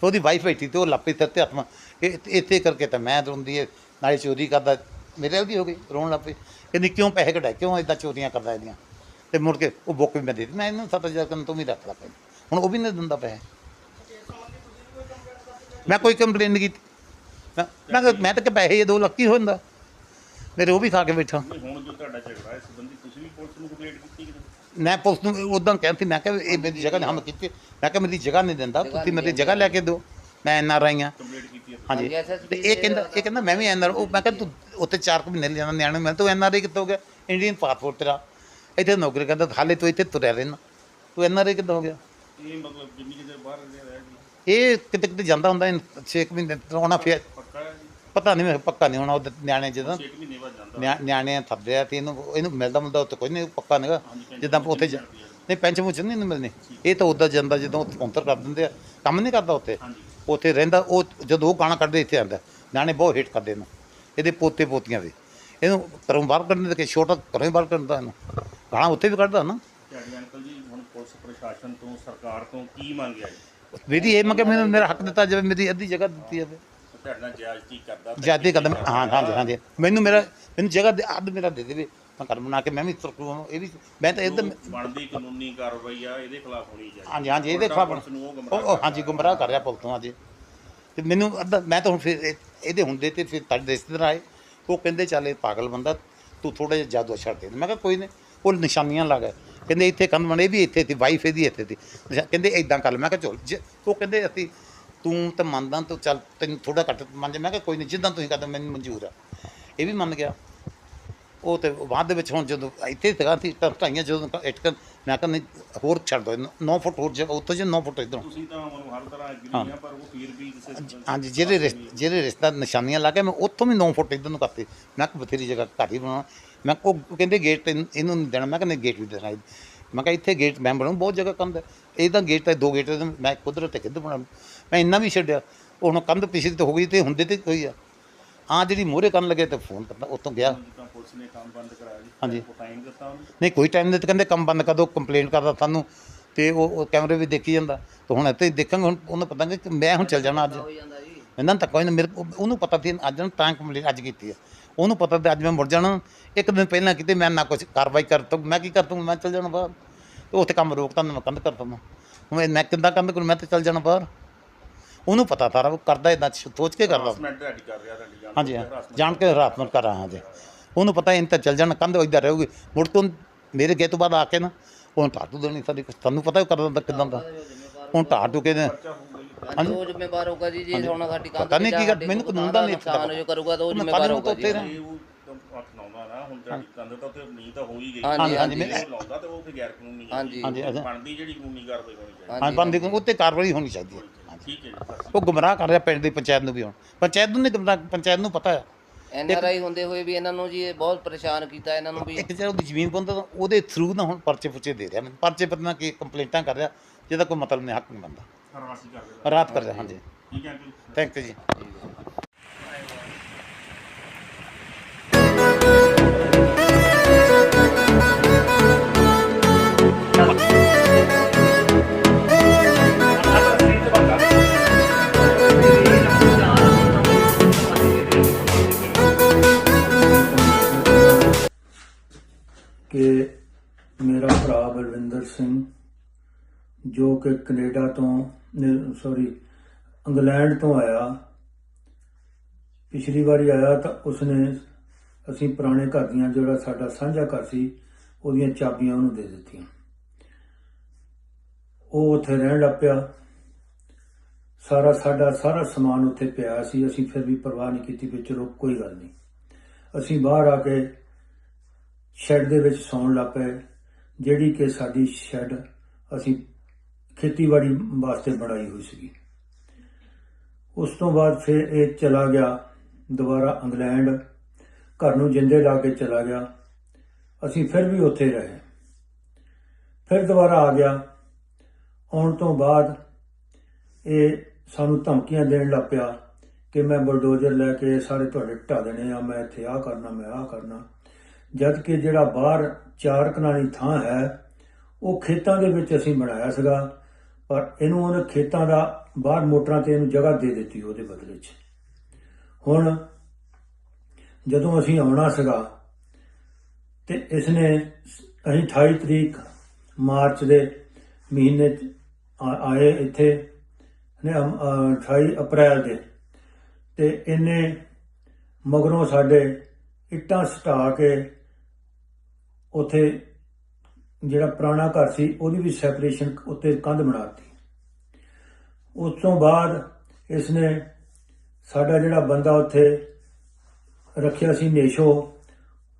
ਉਹਦੀ ਵਾਈਫ ਬੈਠੀ ਤੇ ਉਹ ਲੱਪੀ ਤੇ ਹੱਥ ਮਾ ਇੱਥੇ ਕਰਕੇ ਤਾਂ ਮੈਂ ਰੋਂਦੀ ਹੈ ਨਾਲੇ ਚੋਰੀ ਕਰਦਾ, ਮੇਰੇ ਨਾਲ ਹੋ ਗਈ, ਰੋਣ ਲੱਗ ਪਈ। ਕਹਿੰਦੀ, ਕਿਉਂ ਪੈਸੇ ਕਢਾਏ? ਕਿਉਂ ਇਦਾਂ ਚੋਰੀਆਂ ਕਰਦਾ ਇਹਦੀਆਂ? ਤੇ ਮੁੜ ਕੇ ਉਹ ਬੁੱਕ ਵੀ ਮੈਂ ਦੇ ਦਿੱਤੀ। ਮੈਂ ਇਹਨੂੰ 7000 ਕਰਨ ਤੂੰ ਵੀ ਰੱਖ ਲੈ ਪੈਸੇ। ਹੁਣ ਉਹ ਵੀ ਨਹੀਂ ਦਿੰਦਾ ਪੈਸੇ। ਮੈਂ ਕੋਈ ਕੰਪਲੇਨ ਨਹੀਂ ਕੀਤੀ। ਮੈਂ ਮੈਂ ਕਿਹਾ ਮੈਂ ਤਾਂ ਕਿ ਪੈਸੇ ਇਹ ਦੋ ਲੱਕੀ ਹੋ ਜਾਂਦਾ ਮੇਰੇ ਉਹ ਵੀ ਖਾ ਕੇ ਬੈਠਾ। ਨਹੀਂ ਹੁਣ ਜੋ ਤੁਹਾਡਾ ਝਗੜਾ ਇਸ ਸੰਬੰਧੀ ਤੁਸੀਂ ਵੀ ਪੁਲਿਸ ਨੂੰ ਕੰਪਲੇਂਟ ਕੀਤੀ ਕਿ ਮੈਂ ਪੁਲਿਸ ਨੂੰ ਉਦੋਂ ਕਹਿੰਦੀ ਮੈਂ ਕਿਹਾ ਇਹ ਮੇਰੀ ਜਗ੍ਹਾ ਨਹੀਂ ਹਮ ਕੀਤੀ। ਮੈਂ ਕਿਹਾ ਮੇਰੀ ਜਗ੍ਹਾ ਨਹੀਂ ਦਿੰਦਾ ਤੁਸੀਂ ਮੇਰੀ ਜਗ੍ਹਾ ਲੈ ਕੇ ਦਿਓ। ਮੈਂ ਐਨ ਆਰ ਆਈ ਹਾਂ ਕੰਪਲੇਂਟ ਕੀਤੀ ਹੈ ਹਾਂਜੀ। ਤੇ ਇਹ ਕਹਿੰਦਾ ਇਹ ਕਹਿੰਦਾ ਮੈਂ ਵੀ ਐਨ ਆਰ ਉਹ ਮੈਂ ਕਿਹਾ ਤੂੰ ਉੱਥੇ ਚਾਰ ਕੁ ਮਹੀਨੇ ਲਿਆਣਾ ਨਿਆਣੇ ਮੈਂ ਤੂੰ ਐਨ ਆਰ ਆਈ ਕਿੱਥੋਂ ਹੋ ਗਿਆ? ਇੰਡੀਅਨ ਪਾਸਪੋਰਟ ਤੇਰਾ। ਇੱਥੇ ਨੌਕਰੀ ਕਰਦਾ ਹਾਲੇ ਤੂੰ ਇੱਥੇ ਤੁਰਿਆ ਰਹਿਣਾ। ਤੂੰ ਐਨ ਆਰ ਆਈ ਕਿੱਦਾਂ ਹੋ ਗਿਆ? ਇਹ ਮਤਲਬ ਜਿੰਨੀ ਕਿਤੇ ਬਾਹਰ ਰਹਿ ਇਹ ਕਿਤੇ ਕਿਤੇ ਜਾਂਦਾ ਹੁੰਦਾ 6 ਮਹੀਨੇ ਆਉਣਾ ਫਿਰ। ਪਤਾ ਨਹੀਂ ਮੈਂ ਪੱਕਾ ਨਹੀਂ ਹੋਣਾ ਉਹ ਨਿਆਣੇ ਜਦੋਂ 6 ਮਹੀਨੇ ਬਾਅਦ ਜਾਂਦਾ। ਨਿਆ- ਨਿਆਣੇ ਥੱਬਦੇ ਆ ਤੇ ਇਹਨੂੰ ਇਹਨੂੰ ਮਿਲਦਾ ਮਿਲਦਾ ਉੱਥੇ ਕੋਈ ਨਹੀਂ ਪੱਕਾ ਨਹੀਂਗਾ ਜਿੱਦਾਂ ਉੱਥੇ ਨਹੀਂ ਪੈਂਚ ਮੁੱਚ ਨਹੀਂ ਇਹਨੂੰ ਮਿਲਣੀ। ਇਹ ਤਾਂ ਉੱਦਾਂ ਜਾਂਦਾ ਜਦੋਂ ਸਪੌਂਸਰ ਕਰ ਦਿੰਦੇ ਆ। ਕੰਮ ਨਹੀਂ ਕਰਦਾ ਉੱਥੇ। ਉੱਥੇ ਰਹਿੰਦਾ ਉਹ ਜਦੋਂ ਉਹ ਗਾਣਾ ਕੱਢਦੇ ਇੱਥੇ ਆਂਦਾ ਨਿਆਣੇ ਬਹੁਤ ਹਿੱਟ ਕਰਦੇ ਇਹਨੂੰ। ਇਹਦੇ ਪੋਤੇ ਪੋਤੀਆਂ ਵੀ ਇਹਨੂੰ ਘਰੋਂ ਬਾਹਰ ਕੱਢਣ ਦੇ ਕਿ ਛੋਟਾ ਘਰੋਂ ਬਾਹਰ ਕੱਢਦਾ ਇਹਨੂੰ। ਗਾਣਾ ਉੱਥੇ ਵੀ ਕੱਢਦਾ ਨਾ। ਜੀ ਹੁਣ ਪੁਲਿਸ ਪ੍ਰਸ਼ਾਸਨ ਤੋਂ ਸਰਕਾਰ ਤੋਂ ਕੀ ਮੰਗਿਆ ਜੀ? ਮੇਰੀ ਇਹ ਮੰਗੇ ਮੈਨੂੰ ਮੇਰਾ ਹੱਕ ਦਿੱਤਾ ਜਾਵੇ ਮੇਰੀ ਅੱਧੀ ਜਗ੍ਹਾ ਦਿੱਤੀ ਜਾਵੇ। ਤੁਹਾਡੇ ਨਾਲ ਜਾਇਜ਼ਤੀ ਕਰਦਾ ਜਿਆਦੇ ਕਦਮ ਹਾਂ। ਹਾਂਜੀ ਹਾਂਜੀ। ਮੈਨੂੰ ਮੇਰਾ ਮੈਨੂੰ ਜਗ੍ਹਾ ਦੇ ਅੱਧ ਮੇਰਾ ਦੇ ਦੇਵੇ। ਮੈਂ ਘਰ ਬਣਾ ਕੇ ਮੈਂ ਵੀ ਤੁਰ ਇਹ ਵੀ ਮੈਂ ਤਾਂ ਇੱਧਰ ਬਣਦੀ ਕਾਨੂੰਨੀ ਕਾਰਵਾਈ ਆ ਇਹਦੇ ਖਿਲਾਫ ਹੋਣੀ ਚਾਹੀਦੀ। ਹਾਂਜੀ ਹਾਂਜੀ ਇਹਦੇ ਖਿਲਾਫ ਉਹ ਹਾਂਜੀ ਗੁੰਮਰਾਹ ਕਰ ਰਿਹਾ ਪੁਲਿਸ ਤੋਂ ਅੱਜ ਤੇ ਮੈਨੂੰ ਅੱਧਾ ਮੈਂ ਤਾਂ ਹੁਣ ਫਿਰ ਇਹ- ਇਹਦੇ ਹੁੰਦੇ ਤੇ ਫਿਰ ਤੁਹਾਡੇ ਰਿਸ਼ਤੇਦਾਰ ਆਏ। ਉਹ ਕਹਿੰਦੇ ਚੱਲ ਇਹ ਪਾਗਲ ਬੰਦਾ ਤੂੰ ਥੋੜਾ ਜਿਹਾ ਜਾਦੂ ਛੱਡ ਦੇ। ਮੈਂ ਕਿਹਾ ਕੋਈ ਨਹੀਂ ਉਹ ਨਿਸ਼ਾਨੀਆਂ ਲਾ ਗਏ ਕਹਿੰਦੇ ਇੱਥੇ ਕੰਨ ਬਣੇ ਵੀ ਇੱਥੇ ਸੀ ਵਾਈਫ ਇਹਦੀ ਇੱਥੇ ਸੀ। ਕਹਿੰਦੇ ਇਦਾਂ ਕਰ ਮੈਂ ਕਿਹਾ ਚਲ ਜੇ- ਉਹ ਕਹਿੰਦੇ ਅਸੀਂ ਤੂੰ ਤਾਂ ਮੰਨਦਾ ਤੂੰ ਚੱਲ ਤੈਨੂੰ ਥੋੜਾ ਘੱਟ ਮੰਨ ਜਾ। ਮੈਂ ਕਿਹਾ ਕੋਈ ਨਹੀਂ ਜਿੱਦਾਂ ਤੁਸੀਂ ਕਰਦੇ ਮੈਨੂੰ ਮਨਜ਼ੂਰ ਆ। ਇਹ ਵੀ ਮੰਨ ਗਿਆ। ਉਹ ਤੇ ਬਾਅਦ ਦੇ ਵਿੱਚ ਹੁਣ ਜਦੋਂ ਇੱਥੇ ਸੀਗਾ ਸੀ ਢਾਈਆਂ ਜਦੋਂ ਇੱਟ ਕਰ ਮੈਂ ਕਿਹਾ ਨਹੀਂ ਹੋਰ ਛੱਡ ਦੋ 9 ਫੁੱਟ ਹੋਰ ਜਗ੍ਹਾ ਉੱਥੋਂ ਜੇ 9 ਫੁੱਟ ਇੱਧਰੋਂ। ਤੁਸੀਂ ਤਾਂ ਮੈਨੂੰ ਹਰ ਤਰ੍ਹਾਂ ਐਗਰੀ ਆ ਪਰ ਉਹ ਫਿਰ ਵੀ ਕਿਸੇ ਹਾਂਜੀ ਜਿਹੜੇ ਰਿਸ਼ਤੇ ਜਿਹੜੇ ਰਿਸ਼ਤਾ ਨਿਸ਼ਾਨੀਆਂ ਲਾ ਕੇ ਮੈਂ ਉੱਥੋਂ ਵੀ 9 ਫੁੱਟ ਇੱਧਰ ਨੂੰ ਕਰਤੇ। ਮੈਂ ਕਿਹਾ ਬਥੇਰੀ ਜਗ੍ਹਾ ਘਰ ਹੀ ਬਣਾਉਣਾ ਮੈਂ ਉਹ ਕਹਿੰਦੇ ਗੇਟ ਇਹਨੂੰ ਇਹਨੂੰ ਨਹੀਂ ਦੇਣਾ। ਮੈਂ ਕਹਿੰਦਾ ਗੇਟ ਵੀ ਦੇਣਾ। ਮੈਂ ਕਿਹਾ ਇੱਥੇ ਗੇਟ ਮੈਂ ਬਣਾਉਂ ਬਹੁਤ ਜਗ੍ਹਾ ਕੰਧ ਹੈ। ਇਹਦਾ ਗੇਟ ਤਾਂ ਦੋ ਗੇਟ ਮੈਂ ਕੁਦਰਤ ਤੇ ਕਿੱਧਰ ਬਣਾ ਮੈਂ ਇੰਨਾ ਵੀ ਛੱਡਿਆ। ਉਹ ਹੁਣ ਕੰਧ ਪਿਛਲੀ ਤੇ ਹੋ ਗਈ ਤੇ ਹੁੰਦੇ ਤੇ ਕੋਈ ਆ। ਆ ਜਿਹੜੀ ਮੂਹਰੇ ਕਰਨ ਲੱਗੇ ਤੇ ਫੋਨ ਕਰਦਾ ਉੱਥੋਂ ਗਿਆ। ਜਿੱਦਾਂ ਪੁਲਿਸ ਨੇ ਕੰਮ ਬੰਦ ਕਰਾਇਆ ਜੀ ਹਾਂਜੀ। ਉਹ ਟਾਈਮ ਦਿੱਤਾ ਉਹਨੂੰ ਨਹੀਂ ਕੋਈ ਟਾਈਮ ਨਹੀਂ ਤੇ ਕਹਿੰਦੇ ਕੰਮ ਬੰਦ ਕਰ ਦਿਓ ਕੰਪਲੇਂਟ ਕਰਦਾ ਸਾਨੂੰ। ਤੇ ਉਹ ਕੈਮਰੇ ਵੀ ਦੇਖੀ ਜਾਂਦਾ। ਤੇ ਹੁਣ ਇੱਥੇ ਦੇਖਾਂਗੇ ਹੁਣ ਉਹਨੂੰ ਪਤਾ ਨਹੀਂ ਕਿ ਮੈਂ ਹੁਣ ਚੱਲ ਜਾਣਾ ਅੱਜ। ਇਹਨਾਂ ਤਾਂ ਕੋਈ ਨਾ ਮੇਰੇ ਉਹਨੂੰ ਪਤਾ ਸੀ ਅੱਜ ਨੂੰ ਤਾਂ ਕੰਪਲੀਟ ਅੱਜ ਕੀਤੀ ਆ। ਉਹਨੂੰ ਪਤਾ ਤੇ ਅੱਜ ਮੈਂ ਮੁੜ ਜਾਣਾ। ਇੱਕ ਦਿਨ ਪਹਿਲਾਂ ਕਿਤੇ ਮੈਂ ਨਾ ਕੁਝ ਕਾਰਵਾਈ ਕਰ ਤਾ ਮੈਂ ਕੀ ਕਰ ਤੂੰ ਮੈਂ ਚੱਲ ਜਾਣਾ ਬਾਹਰ। ਤੇ ਉੱਥੇ ਕੰਮ ਰੋਕਤਾ ਮੈਂ ਕੰਧ ਕਰ ਤਾ ਮੈਂ ਹੁਣ ਮੈਂ ਕਿੱਦਾਂ ਕੰਧ ਕਰੂੰ ਮੈਂ ਤੇ ਚੱਲ ਜਾਣਾ ਬਾਹਰ। ਉਹਨੂੰ ਪਤਾ ਸਾਰਾ ਉਹ ਕਰਦਾ ਇਦਾਂ ਸੋਚ ਕੇ ਕਰਦਾ। ਕਰ ਹਾਂਜੀ ਹਾਂ। ਜਾਣ ਕੇ ਹਰਾਸਮੈਂਟ ਕਰ ਰਹਾ ਹਾਂ ਜੀ। ਉਹਨੂੰ ਪਤਾ ਇਹਨਾਂ ਤਾਂ ਚੱਲ ਜਾਣਾ ਕੰਧ ਇੱਧਰ ਰਹੂਗੀ। ਮੁੜ ਤੋਂ ਮੇਰੇ ਗੇ ਤੋਂ ਬਾਅਦ ਆ ਕੇ ਨਾ ਉਹ ਢਾਟੂ ਦੇਣੀ ਸਾਡੀ ਤੁਹਾਨੂੰ ਪਤਾ ਉਹ ਕਰਦਾ ਕਿਦਾਂ ਦਾ। ਹੁਣ ਢਾਟੂ ਕੇ ਨੇ ਹਾਂਜੀ। ਉਹ ਜ਼ਿੰਮੇਵਾਰ ਹੋਊਗਾ ਜੀ ਜੇ ਹੁਣ ਸਾਡੀ ਕੰਧ ਪਤਾ ਨਹੀਂ ਕੀ ਗੱਲ- ਮੈਨੂੰ ਕਾਨੂੰਨ ਦਾ ਨਹੀਂ ਨੁਕਸਾਨ ਜੋ ਕਰੂਗਾ ਤਾਂ ਉਹ ਮੈਂ ਜ਼ਿੰਮੇਵਾਰ ਕੱਲ੍ਹ ਨੂੰ ਹੋਊਗਾ ਤਾਂ ਜੀ। ਉੱਥੇ ਇਹ ਉਹ ਤਾਂ ਹੱਥ ਲਾਉਂਦਾ ਨਾ ਹੁਣ ਤੁਹਾਡੀ ਕੰਧ ਤਾਂ ਉੱਥੇ ਨੀ ਤਾਂ ਹੋ ਹੀ ਗਈ ਹਾਂਜੀ। ਹਾਂਜੀ, ਹਾਂਜੀ ਜੇ ਉਹ ਲਾਉਂਦਾ ਤੇ ਉਹ ਫਿਰ ਗੈਰ ਕਾਨੂੰਨੀ ਹੈ ਹਾਂਜੀ ਹਾਂਜੀ। ਅੱਛਾ। ਬਣਦੀ ਜਿਹੜੀ ਕਾਨੂੰਨੀ ਕਾਰਵਾਈ ਹੋਣੀ ਚਾਹੀਦੀ। ਹਾਂ ਬੰਦੇ ਕੋਲ ਉੱਤੇ ਕਾਰਵਾਈ ਹੋਣੀ ਚਾਹੀਦੀ ਹੈ। ਠੀਕ ਹੈ ਜੀ ਸਤਿ ਸ਼੍ਰੀ ਉਹ ਗੁੰਮਰਾਹ ਕਰ ਰਿਹਾ ਪਿੰਡ ਦੀ ਪੰਚਾਇਤ ਨੂੰ ਵੀ ਹੁਣ। ਪੰਚਾਇਤ ਨੂੰ ਨਹੀਂ ਗੁੰਮਰਾਹ ਪੰਚਾਇਤ ਨੂੰ ਪਤਾ ਹੈ। ਐਨ ਆਰ ਆਈ ਹੁੰਦੇ ਹੋਏ ਵੀ ਇਹਨਾਂ ਨੂੰ ਜੀ ਇਹ ਬਹੁਤ ਪਰੇਸ਼ਾਨ ਕੀਤਾ ਇਹਨਾਂ ਨੂੰ ਵੀ। ਇੱਕ ਜਿਹੜਾ ਉਹਦੀ ਜ਼ਮੀਨ ਬੰਦਾ ਉਹਦੇ ਥਰੂ ਨਾ ਹੁਣ ਪਰਚੇ ਪੁੱਚੇ ਦੇ ਰਿਹਾ। ਮੈਨੂੰ ਪਰਚੇ ਪਤਨਾ ਕੀ ਕੰਪਲੇਂਟਾਂ ਕਰ ਰਿਹਾ ਜਿਹਦਾ ਕੋਈ ਮਤਲਬ ਨਹੀਂ ਹੱਕ ਨਹੀਂ ਕਰਦੇ ਰਾਤ ਕਰ ਰਿਹਾ ਹਾਂਜੀ ਠੀਕ ਹੈ ਜੀ ਥੈਂਕ ਯੂ ਜੀ ਕਿ ਮੇਰਾ ਭਰਾ ਬਲਵਿੰਦਰ ਸਿੰਘ ਜੋ ਕਿ ਕੈਨੇਡਾ ਤੋਂ ਸੌਰੀ ਇੰਗਲੈਂਡ ਤੋਂ ਆਇਆ। ਪਿਛਲੀ ਵਾਰੀ ਆਇਆ ਤਾਂ ਉਸਨੇ ਅਸੀਂ ਪੁਰਾਣੇ ਘਰ ਦੀਆਂ ਜਿਹੜਾ ਸਾਡਾ ਸਾਂਝਾ ਘਰ ਸੀ, ਉਹਦੀਆਂ ਚਾਬੀਆਂ ਉਹਨੂੰ ਦੇ ਦਿੱਤੀਆਂ। ਉਹ ਉੱਥੇ ਰਹਿਣ ਲੱਗ ਪਿਆ। ਸਾਰਾ, ਸਾਡਾ ਸਾਰਾ ਸਮਾਨ ਉੱਥੇ ਪਿਆ ਸੀ। ਅਸੀਂ ਫਿਰ ਵੀ ਪਰਵਾਹ ਨਹੀਂ ਕੀਤੀ ਵੀ ਚਲੋ ਕੋਈ ਗੱਲ ਨਹੀਂ। ਅਸੀਂ ਬਾਹਰ ਆ ਕੇ ਸ਼ੈੱਡ ਦੇ ਵਿੱਚ ਸੌਣ ਲੱਗ ਪਏ। ਜਿਹੜੀ ਕਿ ਸਾਡੀ ਸ਼ੈੱਡ ਅਸੀਂ ਖੇਤੀਬਾੜੀ ਵਾਸਤੇ ਬਣਾਈ ਹੋਈ ਸੀਗੀ। ਉਸ ਤੋਂ ਬਾਅਦ ਫਿਰ ਇਹ ਚਲਾ ਗਿਆ ਦੁਬਾਰਾ ਇੰਗਲੈਂਡ। ਘਰ ਨੂੰ ਜਿੰਦੇ ਲਾ ਕੇ ਚਲਾ ਗਿਆ। ਅਸੀਂ ਫਿਰ ਵੀ ਉੱਥੇ ਰਹੇ। ਫਿਰ ਦੁਬਾਰਾ ਆ ਗਿਆ। ਆਉਣ ਤੋਂ ਬਾਅਦ ਇਹ ਸਾਨੂੰ ਧਮਕੀਆਂ ਦੇਣ ਲੱਗ ਪਿਆ ਕਿ ਮੈਂ ਬਲਡੋਜ਼ਰ ਲੈ ਕੇ ਸਾਰੇ ਤੁਹਾਡੇ ਢਾ ਦੇਣੇ ਆ, ਮੈਂ ਇੱਥੇ ਆ ਕਰਨਾ, ਮੈਂ ਆ ਕਰਨਾ। ਜਦ ਕਿ ਜਿਹੜਾ ਬਾਹਰ ਚਾਰ ਕਨਾਲੀ ਥਾਂ ਹੈ, ਉਹ ਖੇਤਾਂ ਦੇ ਵਿੱਚ ਅਸੀਂ ਬਣਾਇਆ ਸੀਗਾ। ਪਰ ਇਹਨੂੰ ਉਹਨੇ ਖੇਤਾਂ ਦਾ, ਬਾਹਰ ਮੋਟਰਾਂ ਤੇ ਇਹਨੂੰ ਜਗ੍ਹਾ ਦੇ ਦਿੱਤੀ ਉਹਦੇ ਬਦਲੇ 'ਚ। ਹੁਣ ਜਦੋਂ ਅਸੀਂ ਆਉਣਾ ਸੀਗਾ ਤੇ ਇਸ ਨੇ ਅਸੀਂ 28 ਤਰੀਕ ਮਾਰਚ ਦੇ ਮਹੀਨੇ 'ਚ ਆ- ਆਏ ਇੱਥੇ, ਨੇ 28 ਅਪ੍ਰੈਲ ਦੇ। ਤੇ ਇਹਨੇ ਮਗਰੋਂ ਸਾਡੇ ਇੱਟਾਂ ਸਟਾ ਕੇ ਉਥੇ ਜਿਹੜਾ ਪੁਰਾਣਾ ਘਰ ਸੀ, ਉਹਦੀ ਵੀ ਸੈਪਰੇਸ਼ਨ ਉੱਤੇ ਕੰਧ ਬਣਾਤੀ ਉਸ ਤੋਂ ਬਾਅਦ ਇਸ ਨੇ ਸਾਡਾ ਜਿਹੜਾ ਬੰਦਾ ਉੱਥੇ ਰੱਖਿਆ ਸੀ, ਨੇਸ਼ੋ,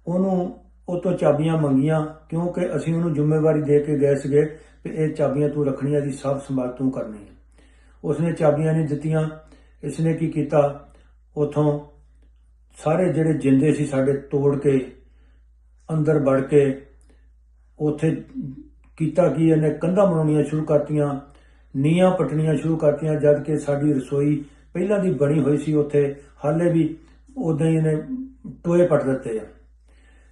ਉਹਨੂੰ ਉਹ ਤੋਂ ਚਾਬੀਆਂ ਮੰਗੀਆਂ, ਕਿਉਂਕਿ ਅਸੀਂ ਉਹਨੂੰ ਜ਼ਿੰਮੇਵਾਰੀ ਦੇ ਕੇ ਗਏ ਸੀਗੇ ਕਿ ਇਹ ਚਾਬੀਆਂ ਤੂੰ ਰੱਖਣੀਆਂ ਦੀ ਸਭ ਸੰਭਾਲ ਤੂੰ ਕਰਨੀ ਹੈ। ਉਸਨੇ ਚਾਬੀਆਂ ਨਹੀਂ ਦਿੱਤੀਆਂ। ਇਸਨੇ ਕੀ ਕੀਤਾ? ਉਥੋਂ ਸਾਰੇ ਜਿਹੜੇ ਜਿੰਦੇ ਸੀ, ਸਾਡੇ ਤੋੜ ਕੇ, ਅੰਦਰ ਵੜ ਕੇ ਉੱਥੇ ਕੀਤਾ ਕੀ, ਇਹਨੇ ਕੰਧਾਂ ਬਣਾਉਣੀਆਂ ਸ਼ੁਰੂ ਕਰਤੀਆਂ ਨੀਆਂ ਪਟਣੀਆਂ ਸ਼ੁਰੂ ਕਰਤੀਆਂ, ਜਦ ਕਿ ਸਾਡੀ ਰਸੋਈ ਪਹਿਲਾਂ ਦੀ ਬਣੀ ਹੋਈ ਸੀ ਉੱਥੇ, ਹਾਲੇ ਵੀ ਉਦਾਂ ਹੀ ਇਹਨੇ ਟੋਏ ਪਟ ਦਿੱਤੇ ਆ।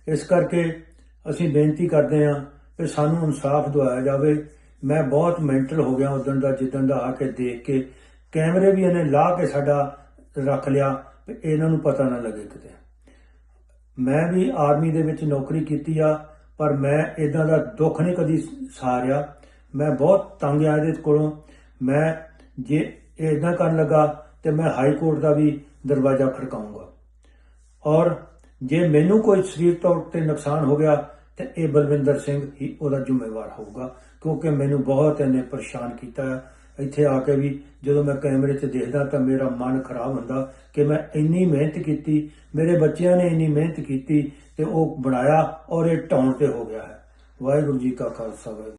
ਇਸ ਕਰਕੇ ਅਸੀਂ ਬੇਨਤੀ ਕਰਦੇ ਹਾਂ ਕਿ ਸਾਨੂੰ ਇਨਸਾਫ ਦਿਵਾਇਆ ਜਾਵੇ। ਮੈਂ ਬਹੁਤ ਮੈਂਟਲ ਹੋ ਗਿਆ ਉਦੋਂ ਦਾ, ਜਿੱਦਣ ਦਾ ਆ ਕੇ ਦੇਖ ਕੇ। ਕੈਮਰੇ ਵੀ ਇਹਨੇ ਲਾ ਕੇ ਸਾਡਾ ਰੱਖ ਲਿਆ ਕਿ ਇਹਨਾਂ ਨੂੰ ਪਤਾ ਨਾ ਲੱਗੇ ਕਿਤੇ। ਮੈਂ ਵੀ ਆਰਮੀ ਦੇ ਵਿੱਚ ਨੌਕਰੀ ਕੀਤੀ ਆ ਪਰ ਮੈਂ ਇਦਾਂ ਦਾ ਦੁੱਖ ਨਹੀਂ ਕਦੀ ਸਾਰਿਆ। ਮੈਂ ਬਹੁਤ ਤੰਗ ਆ ਇਹਦੇ ਕੋਲੋਂ। ਮੈਂ ਜੇ ਇਹ ਇਦਾਂ ਕਰਨ ਲੱਗਾ ਤੇ ਮੈਂ ਹਾਈ ਕੋਰਟ ਦਾ ਵੀ ਦਰਵਾਜ਼ਾ ਖੜਕਾਉਂਗਾ। ਔਰ ਜੇ ਮੈਨੂੰ ਕੋਈ ਸਰੀਰ ਤੌਰ ਤੇ ਨੁਕਸਾਨ ਹੋ ਗਿਆ ਤੇ ਇਹ ਬਲਵਿੰਦਰ ਸਿੰਘ ਹੀ ਉਹਦਾ ਜ਼ਿੰਮੇਵਾਰ ਹੋਊਗਾ, ਕਿਉਂਕਿ ਮੈਨੂੰ ਬਹੁਤ ਇਹਨੇ ਪਰੇਸ਼ਾਨ ਕੀਤਾ। ਹੈ ਇੱਥੇ ਆ ਕੇ ਵੀ ਜਦੋਂ ਮੈਂ ਕੈਮਰੇ 'ਚ ਦੇਖਦਾ ਤਾਂ ਮੇਰਾ ਮਨ ਖਰਾਬ ਹੁੰਦਾ ਕਿ ਮੈਂ ਇੰਨੀ ਮਿਹਨਤ ਕੀਤੀ, ਮੇਰੇ ਬੱਚਿਆਂ ਨੇ ਇੰਨੀ ਮਿਹਨਤ ਕੀਤੀ ਤੇ ਉਹ ਬਣਾਇਆ ਔਰ ਇਹ ਢਾਉਣ ਤੇ ਹੋ ਗਿਆ ਹੈ। ਵਾਹਿਗੁਰੂ ਜੀ ਕਾ ਖਾਲਸਾ, ਵਾਹਿਗੁਰੂ